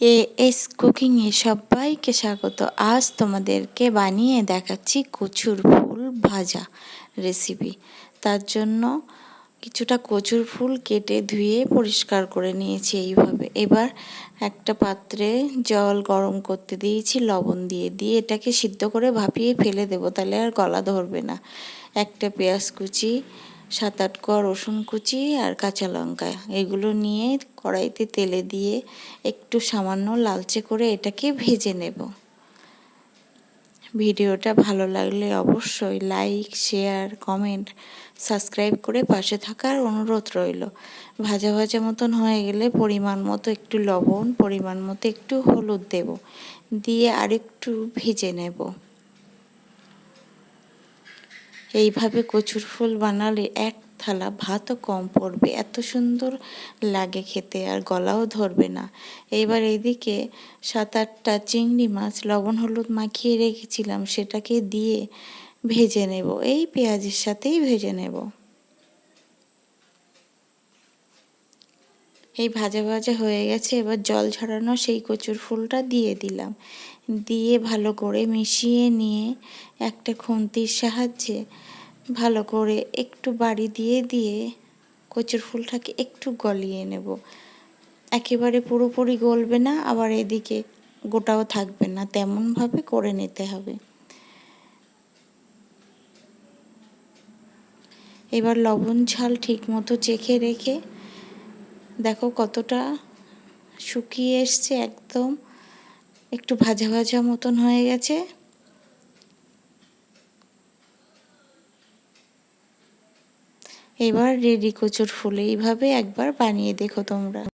A S কুকিংয়ে সবাইকে স্বাগত। আজ তোমাদেরকে বানিয়ে দেখাচ্ছি কচুর ফুল ভাজা রেসিপি তার জন্য কিছুটা কচুর ফুল কেটে ধুয়ে পরিষ্কার করে নিয়েছি এইভাবে। এবার একটা পাত্রে জল গরম করতে দিয়েছি, লবণ দিয়ে দিয়ে এটাকে সিদ্ধ করে ভাপিয়ে ফেলে দেবো, তাহলে আর গলা ধরবে না। একটা পেঁয়াজ কুচি সাত আট ক রসুন কুচি আর কাঁচা লঙ্কা এগুলো নিয়ে কড়াইতে তেলে দিয়ে একটু সামান্য লালচে করে এটাকে ভেজে নেব। ভিডিওটা ভালো লাগলে অবশ্যই লাইক, শেয়ার, কমেন্ট, সাবস্ক্রাইব করে পাশে থাকার অনুরোধ রইল। ভাজা ভাজা মতন হয়ে গেলে পরিমাণ মতো একটু লবণ, পরিমাণ মতো একটু হলুদ দেব। দিয়ে আরেকটু ভেজে নেব। এইভাবে কচুর ফুল বানালে এক থালা ভাতও কম পড়বে। এত সুন্দর লাগে খেতে, আর গলাও ধরবে না। এইবার এইদিকে সাত আটটা চিংড়ি মাছ লবণ হলুদ মাখিয়ে রেখেছিলাম, সেটাকে দিয়ে ভেজে নেব। এই পেঁয়াজের সাথেই ভেজে নেব। এই ভাজা ভাজা হয়ে গেছে, এবার জল ঝরানো সেই কচুর ফুলটা দিয়ে দিলাম। দিয়ে ভালো করে মিশিয়ে নিয়ে একটা খুন্তির সাহায্যে ভালো করে একটু বাড়ি দিয়ে দিয়ে কচুর ফুলটাকে একটু গলিয়ে নেব। একেবারে পুরোপুরি গলবে না, আবার এদিকে গোটাও থাকবে না, তেমনভাবে করে নিতে হবে। এবার লবণ ঝাল ঠিক মতো চেখে রেখে দেখো কতটা শুকিয়ে এসছে একদম। একটু ভাজা ভাজা মতন হয়ে গেছে। এবার রেডি কচুর ফুল, এইভাবে একবার বানিয়ে দেখো তোমরা।